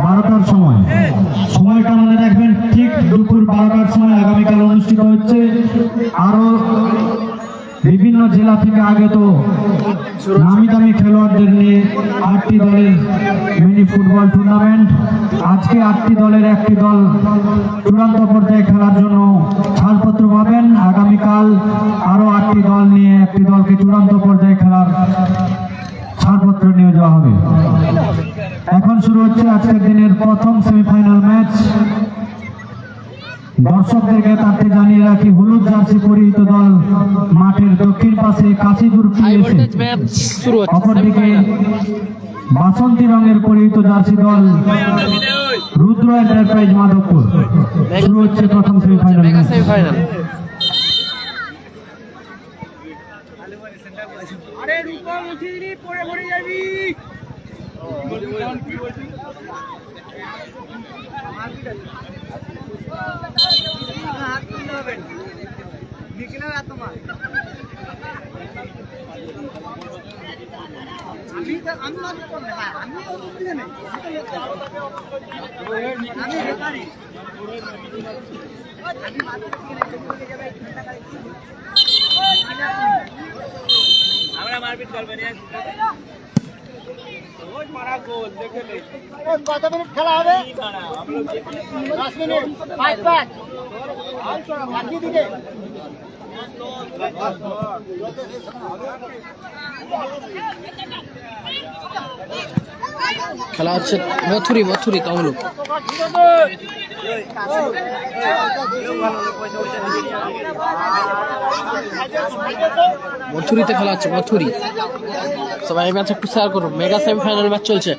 বারোটার সময়। সময়টা মনে রাখবেন, ঠিক দুপুর বারোটার সময় আগামীকাল অনুষ্ঠিত হচ্ছে। আরও বিভিন্ন জেলা থেকে আগত নামি দামি খেলোয়াড়দের নিয়ে আটটি দলের মিনি ফুটবল টুর্নামেন্ট। আজকে আটটি দলের একটি দল চূড়ান্ত পর্যায়ে খেলার জন্য ছাড়পত্র পাবেন। আগামীকাল আরও আটটি দল নিয়ে একটি দলকে চূড়ান্ত পর্যায়ে খেলার ছাড়পত্র নিয়ে যাওয়া হবে। এখন শুরু হচ্ছে আজকের দিনের প্রথম সেমিফাইনাল ম্যাচ। দর্শকদেরকে তাতে জানিয়ে রাখি হলুদ জার্সি পরিহিত দল মাঠের দক্ষিণ পাশে কাশীপুর অপরদিকে বাসন্তী রঙের পরিহিত জার্সি দল রুদ্র এন্টারপ্রাইজ মাধবপুর। শুরু হচ্ছে প্রথম সেমিফাইনাল মেগা ম্যাচ। সেমিফাইনাল আরে রূপম তোমার। আমি আমি আমি। আমরা মারপিট করবেন কত মিনিট খেলা হবে? দশ মিনিট পাঁচ পাঁচ বাকি দিকে। খেলা হচ্ছে মথুরি মথুরি তমলুক। মথুরিতে খেলা হচ্ছে মথুরি। সবাই ম্যাচ একটু শেয়ার করুন মেগা সেমিফাইনাল ম্যাচ চলছে।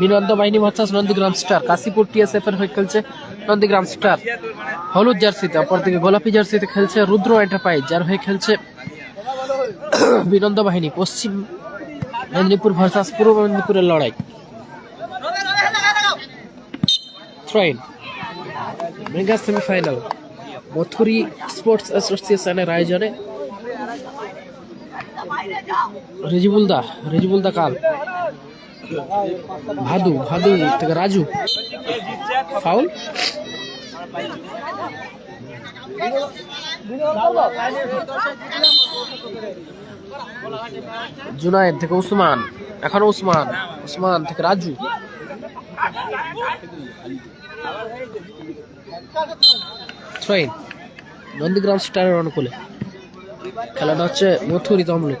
Binanda Bahini versus Nandigram Star Kashipur TSF এর হয়ে খেলছে নন্দীগ্রাম স্টার হলুদ জার্সিতে, অপরদিকে গোলাপি জার্সিতে খেলছে রুদ্র এন্টারপ্রাইজ যার হয়ে খেলছে বিনন্দ বাহিনী। পশ্চিম মেদিনীপুর ভার্সাস পূর্ব মেদিনীপুরের লড়াই। Throw in mega semifinal Mathuri sports অ্যাসোসিয়েশনের আয়োজনে রেজিবুল দা রেজিবুল দা কাল। ভাদু ভাদু থেকে রাজু। ফাউল জুনায়েদ থেকে উসমান। এখন উসমান উসমান থেকে রাজু। নন্দীগ্রাম স্টারের অনুকূলে। খেলাটা হচ্ছে মথুরি তমলুক।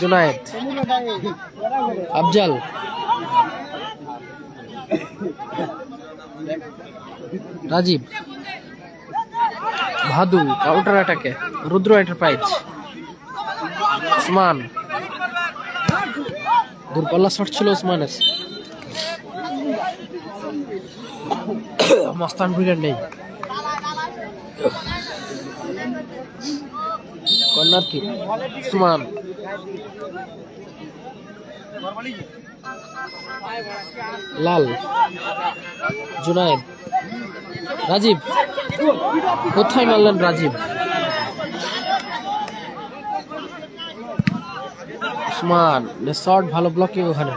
জুনায়েদ। আফজাল। রাজীব। ভাদু কাউন্টার অ্যাটাকে রুদ্র এন্টারপ্রাইজ ওসমান। দূরপাল্লা শট ছিল ওসমানের। মাস্তান ব্রিগেড নেই। কর্নার কি ওসমান লাল। জুনায়েদ। রাজীব। কোথায় মারলেন রাজীব? উসমান শর্ট ভালো ব্লকিং ওখানে।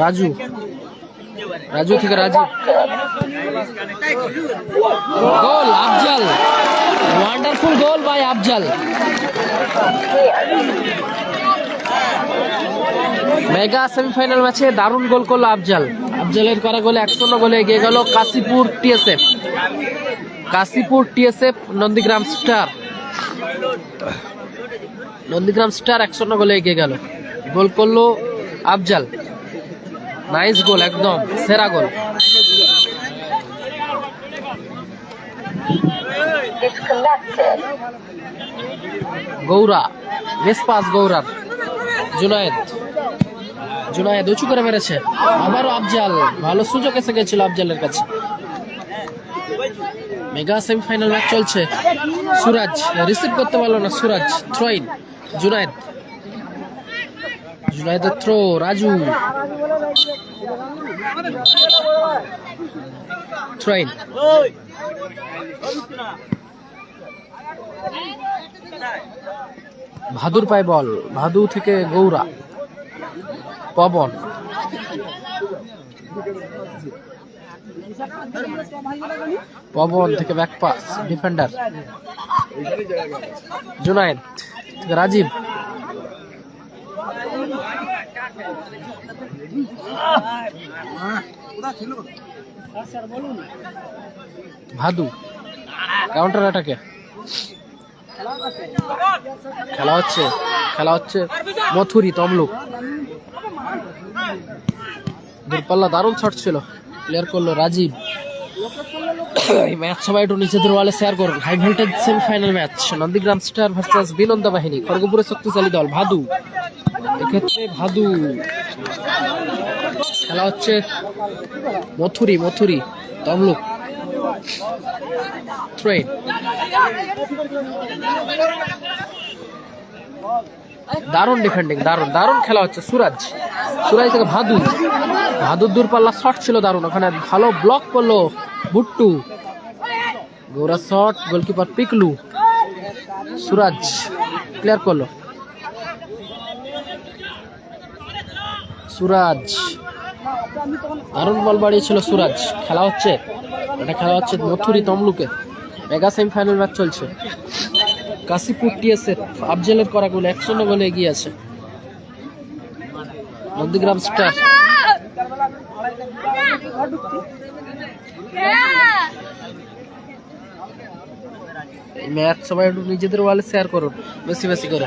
রাজু। রাজু থেকে Rajib. Goal, Afzal. Wonderful goal by Afzal. Mega semifinal ম্যাচে দারুণ গোল করল আফজাল। আফজালের করা গোলে এক শূন্য গোলে এগিয়ে গেল Kashipur TSF. Kashipur TSF, Nandigram Star. Nandigram Star এক শূন্য গোলে এগিয়ে গেল। গোল করল আফজাল। নাইস গোল একদম। সেরা গোল গৌরা বেশ পাস গৌরার জুনায়েদ। জুনায়েদ, উঁচু করে মেরেছে। আবারও আফজাল, ভালো সুযোগ এসে গেছিল আফজালের কাছে। মেগা সেমিফাইনাল ম্যাচ চলছে। সুরাজ রিসিভ করতে পারল না সুরাজ থ্রোইন জুনায়েদ। জুনায়েদের থ্রো রাজু। থ্রোইন ভাদুর পায় বল ভাদু থেকে গৌরা পবন। পবন থেকে ব্যাকপাস ডিফেন্ডার জুনায়েদ থেকে রাজীব। ভাদু কাউন্টার অ্যাটাকে খেলা হচ্ছে খেলা হচ্ছে মথুরি তমলুক। দূরপাল্লা দারুণ শট ছিল প্লেয়ার করল রাজীব। এই ম্যাচ সবাই একটু নিজেদের ওয়ালে শেয়ার করুন high voltage semifinal match Nandigram Star versus Binanda Bahini, খড়গপুরের শক্তিশালী দল, ভাদু। এক্ষেত্রে ভাদু খেলা হচ্ছে মথুরি মথুরি, তমলুক। ট্রেন দারুণ ডিফেন্ডিং দারুণ দারুণ খেলা হচ্ছে সুরাজ। সুরাজ থেকে ভাদু। ভাদুর দূরপাল্লা শট ছিল দারুণ, ওখানে ভালো ব্লক করল Buttu. Gora shot goalkeeper Piklu. Suraj clear করল। সুরাজ। দারুণ বল বাড়িয়েছিল সুরাজ। খেলা হচ্ছে। এটা খেলা হচ্ছে মথুরি তমলুকে। মেগা সেমিফাইনাল ম্যাচ চলছে। কাশীপুর টিএসএফ আফজলের করা গোল এক শূন্য গোলে এগিয়ে আছে নন্দীগ্রাম স্টার। ম্যাচ সবাই একটু নিজেদের ওয়ালে শেয়ার করুন। বেশি বেশি করে।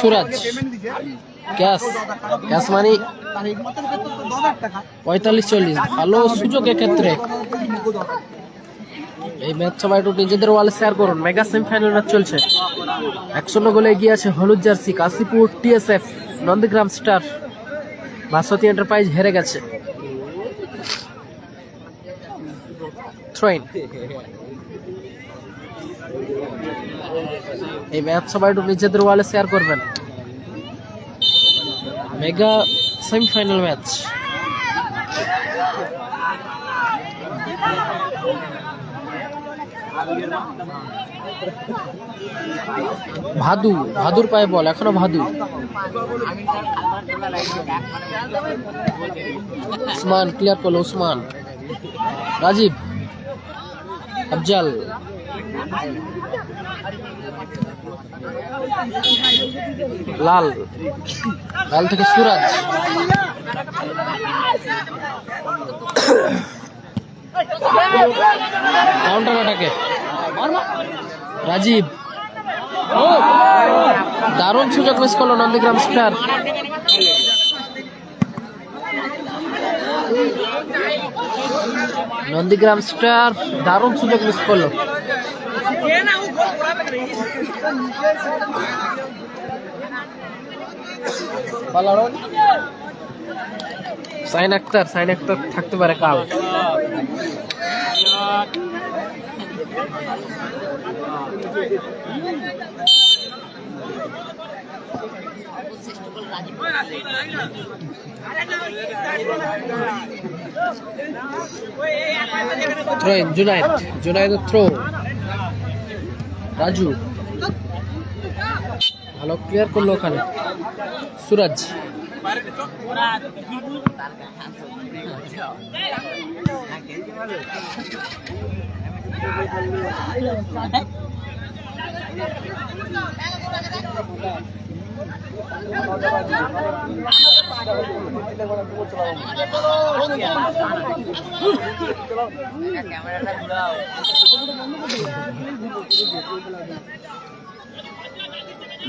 সুরাজ ক্যাশ মানে পঁয়তাল্লিশ, চল্লিশ, ভালো সুযোগ এক্ষেত্রে এই ম্যাচ সবাই একটু নিজেদের ওয়ালে শেয়ার করুন। মেগা সেমিফাইনাল ম্যাচ চলছে। এক শূন্য গোলে এগিয়ে আছে হলুদ jersey, Kashipur TSF Nandigram Star. Bhaswati Enterprise হেরে গেছে। থ্রোইন এই ম্যাচ সবাই একটু নিজেদের ওয়ালে শেয়ার করবেন। মেগা সেমিফাইনাল ম্যাচ ভাদু, ভাদুর পায়ে বল, এখনও ভাদু। উসমান ক্লিয়ার করল উসমান। রাজীব। আফজাল। লাল। লাল থেকে সুরাজ। কাউন্টার অ্যাটাকে রাজীব। দারুণ সুযোগ মিস করল নন্দীগ্রাম স্টার নন্দীগ্রাম স্টার দারুণ সুযোগ মিস করল। সাইন আক্তার সাইন আক্তার থাকতে পারে কাল। Throw in Junaid Junaid throw Raju ভালো ক্লিয়ার করল ওখানে। সুরাজ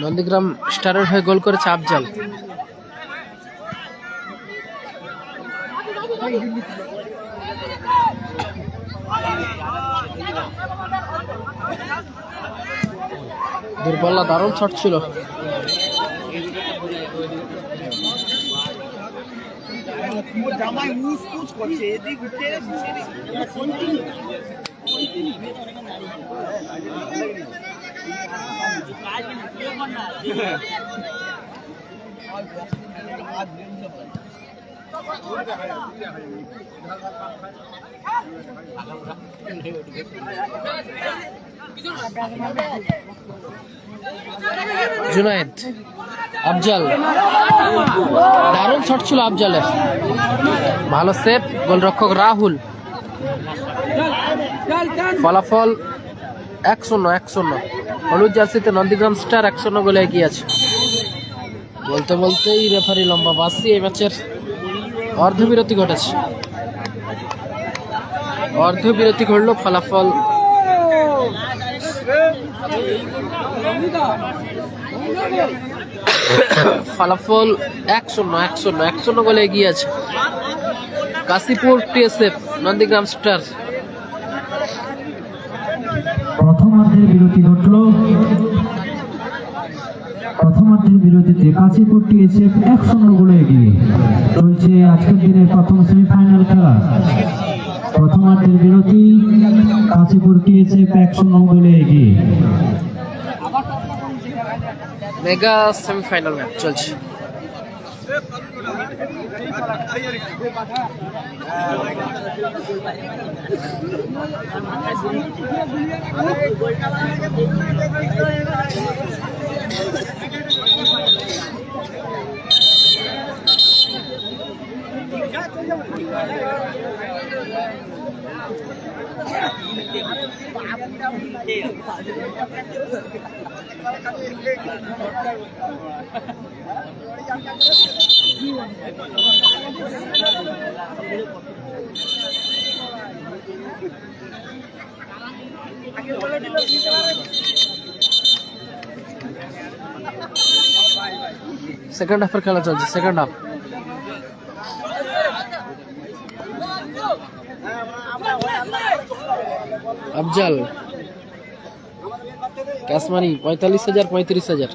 নন্দীগ্রাম স্টারের হয়ে গোল করেছে আফজাল। দুর্বল্লা দারুণ শট ছিল। জামাই উস উস করছে এদিক উঠে জুনায়েদ, আফজাল। দারুণ শট ছিল আফজালের। ভালো সেভ গোলরক্ষক রাহুল। ফলাফল এক শূন্য এক শূন্য। হলুদ জার্সিতে নন্দীগ্রাম স্টার এক শূন্য গোলে এগিয়ে আছে। বলতে বলতেই রেফারি লম্বা বাসি এই ম্যাচের অর্ধবিরতি ঘটেছে। অর্ধবিরতি ঘটল ফলাফল ফলাফল এক শূন্য এক শূন্য এক শূন্য গোলে এগিয়ে আছে। Kashipur TSF Nandigram Star. প্রথমার্ধের বিরতি ঘটল। প্রথমার্ধের বিরতিতে কাশীপুর টিএসএফ এক শূন্য গোলে এগিয়ে। চলছে আজকের দিনের প্রথম সেমিফাইনাল খেলা। প্রথমার্ধের বিরতি কাশীপুর টিএসএফ এক শূন্য গোলে এগিয়ে। মেগা সেমিফাইনাল ম্যাচ চলছে। সেকেন্ড হাফের খেলা চলছে সেকেন্ড হাফ আফজাল। কাসমানি, পঁয়তাল্লিশ হাজার, পঁয়ত্রিশ হাজার।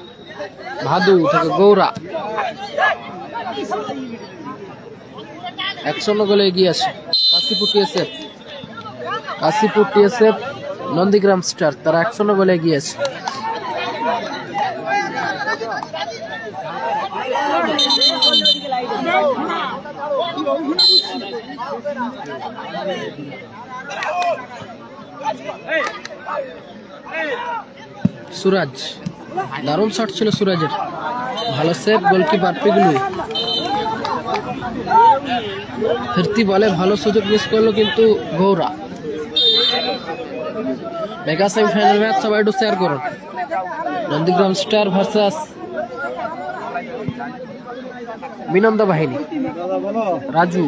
ভাদু থেকে গৌরা। একশো গোলে এগিয়ে আছে Kashipur TSF. Kashipur TSF, Nandigram Star, তারা একশো গোলে এগিয়ে আছে সুরাজ, দারুণ শট ছিল সুরাজের। ভালো সেভ গোলকিপার পিগলু। ফিরতি বলে ভালো সুযোগ মিস করল কিন্তু গৌরা। মেগা সেমিফাইনাল ম্যাচ সবাই একটু শেয়ার করুন। নন্দীগ্রাম স্টার ভার্সাস বিনন্দ বাহিনী। রাজু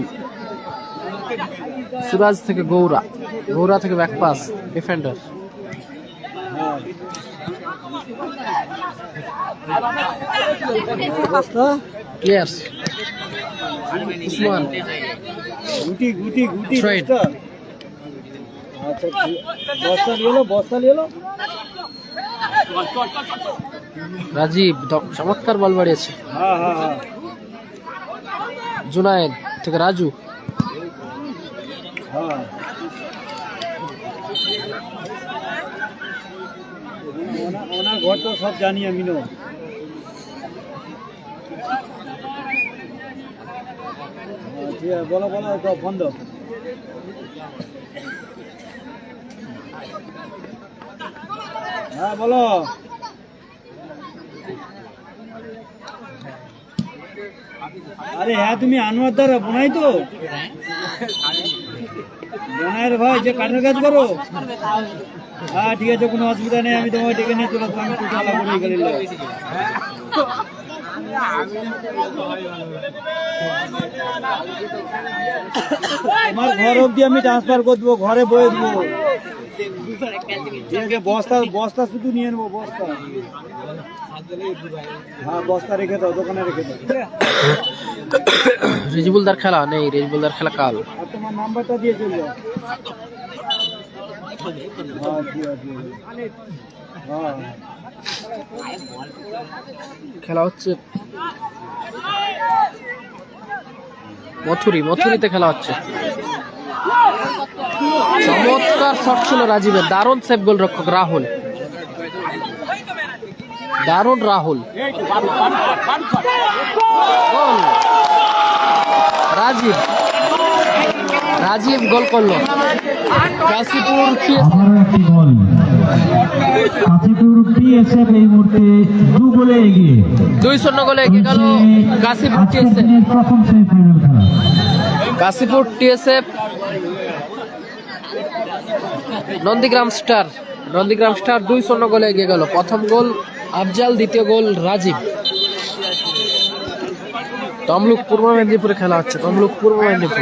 সুরাজ থেকে গৌরা। গৌরা থেকে ব্যাকপাস ডিফেন্ডার। প্লেয়ার্স উসমান গুটি গুটি গুটি আচ্ছা বস্তা নিয়ে এলো বস্তা নিয়ে এলো রাজীব চমৎকার বল বাড়িয়েছে। হ্যাঁ হ্যাঁ হ্যাঁ। জুনায়েদ থেকে রাজু। ওনার ঘর তো সব জানি আমি, নো। আচ্ছা, বলো বলো ফোন দাও হ্যাঁ বলো। আরে হ্যাঁ তুমি আনোয়ার দ্বারা বোনাই তো। বোনাইয়ের ভাই যে কাঠের কাজ করো? হ্যাঁ ঠিক আছে, কোনো অসুবিধা নেই, আমি তোমার ডেকে নিয়ে চলে আসলাম আমার ঘর অব্দি আমি ট্রান্সফার করে দেবো, ঘরে বয়ে দেবো। ঠিক বস্তা বস্তা শুধু নিয়ে নেব বস্তা। হ্যাঁ বস্তা রেখে দাও দোকানে রেখে দাও। রেজিবুলদার খেলা? নেই রেজিবুলদার খেলা কাল। তোমার নাম্বারটা দিয়ে চলে যাও। হ্যাঁ হ্যাঁ। খেলা হচ্ছে মথুরি মথুরিতে খেলা হচ্ছে। চমৎকার শট ছিল রাজীবের। দারুণ সেভ গোল রক্ষক রাহুল। দারুণ রাহুল। রাজীব। রাজীব গোল করল। কাশীপুর দুই শূন্য গোলে এগিয়ে গেল Kashipur Kashipur TSF, Nandigram Star. Nandigram Star দুই শূন্য গোলে এগিয়ে গেল। প্রথম গোল আফজাল, দ্বিতীয় গোল রাজীব। তমলুক পূর্ব মেদিনীপুরে খেলা হচ্ছে। তমলুক পূর্ব মেদিনীপুর।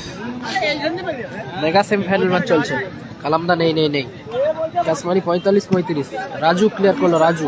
মেগা সেমিফাইনাল ম্যাচ চলছে। কালামদা নেই নেই নেই। কাশ্মারি পঁয়তাল্লিশ, পঁয়ত্রিশ। রাজু ক্লিয়ার করল, রাজু।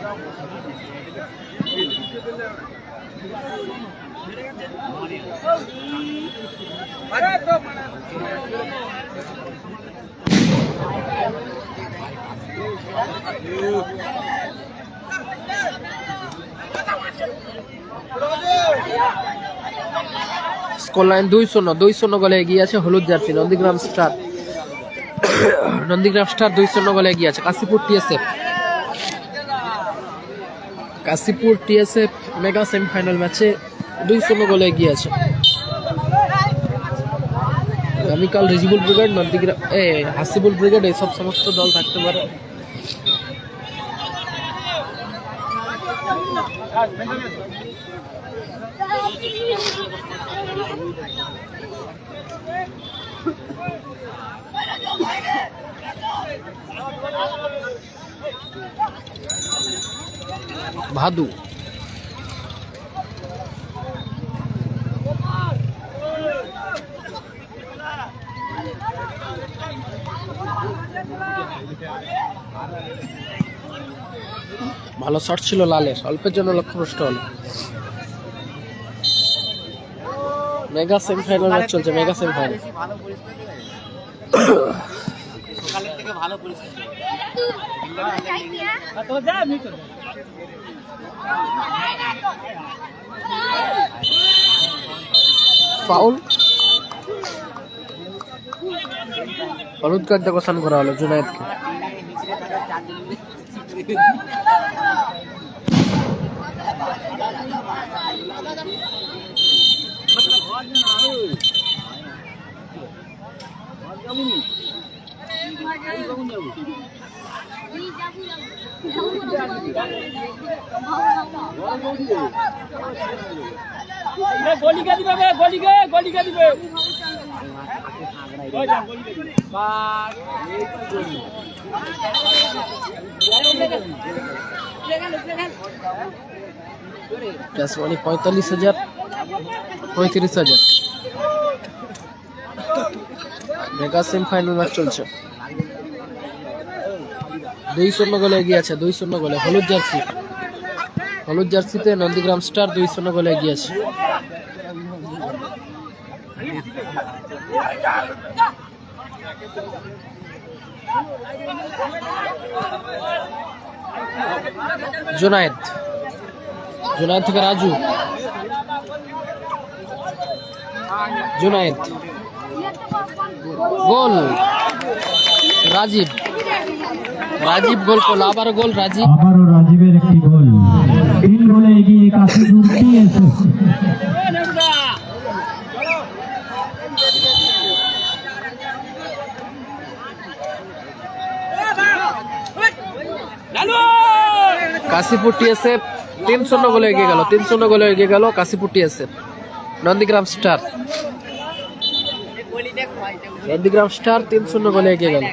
স্কোর লাইন দুই শূন্য দুই শূন্য গোলে এগিয়ে আছে হলুদ jersey, Nandigram Star. Nandigram Star দুই শূন্য গোলে এগিয়ে আছে। Kashipur TSF Kashipur TSF mega semifinal ম্যাচে দুই শূন্য গোলে এগিয়ে আছে। আগামীকাল রিজিবুল ব্রিগেড, নন্দীগ্রাম এ, হাসিবুল ব্রিগেড এইসব সমস্ত দল থাকতে পারে। ভাদু। ভালো শট ছিল লালের অল্পের জন্য লক্ষ্যভ্রষ্ট হল। মেগা সেমিফাইনাল ম্যাচ চলছে মেগা সেমিফাইনাল ভালো পরিস্থিতি ফাউল হলুদ কার্ড দেখান করা হলো জুনায়েদকে। গলিকা দিবে গলিকা গলিকা দিবে পঁয়তাল্লিশ হাজার পঁয়ত্রিশ হাজার। মেগা সেমিফাইনাল ম্যাচ চলছে। দুই শূন্য গোলে এগিয়ে আছে দুই শূন্য গোলে, হলুদ জার্সি। হলুদ জার্সিতে নন্দীগ্রাম স্টার দুই শূন্য গোলে এগিয়ে আছে। জুনায়েদ। জুনায়েদ থেকে রাজু। জুনায়েদ। গোল। রাজীব। রাজীব গোল করল আবারও গোল রাজীব। আবারও রাজীবের একটি গোল। তিন গোলে এগিয়ে কাশিপুর টিএসএস কাশীপুর টিএসএফ তিন শূন্য গোলে এগিয়ে গেল তিন শূন্য গোলে এগিয়ে গেল Kashipur TSF Nandigram Star. Nandigram Star তিন শূন্য গোলে এগিয়ে গেল।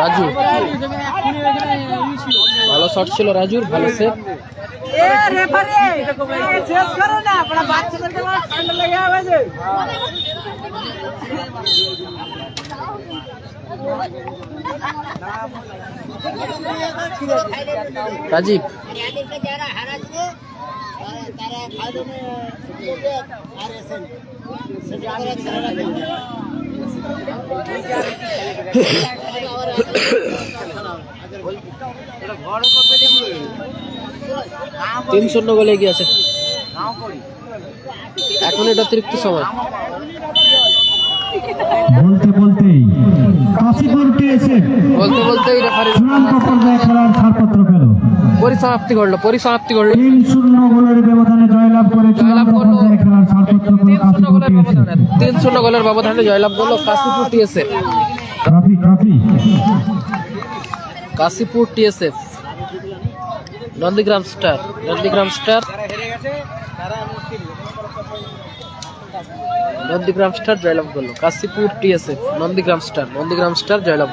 রাজু। ভালো শট ছিল রাজুর ভালো যে। রাজীব। তারা- তারা ফাইনালে আর এসেন। সেটা আমরা ছেলেরা খেলবে। তিন শূন্য গোলে এগিয়ে আছে। এখন এটা অতিরিক্ত সময়। বলতে বলতেই কাশিপুর টিএসএস বলতে বলতেই রেফারি চূড়ান্ত পর্যায়ে খেলার ছাড়পত্র পেল। পরিসমাপ্তি করল পরিসমাপ্তি করল তিন শূন্য গোলের ব্যবধানে জয়লাভ করে জয়লাভ করল। তিন শূন্য কাশিপুর গোলের ব্যবধানে জয়লাভ করল Kashipur TSF. Kashipur TSF Nandigram Star Nandigram Star. Nandigram Star জয়লাভ করল Kashipur TSF Nandigram Star Nandigram Star জয়লাভ।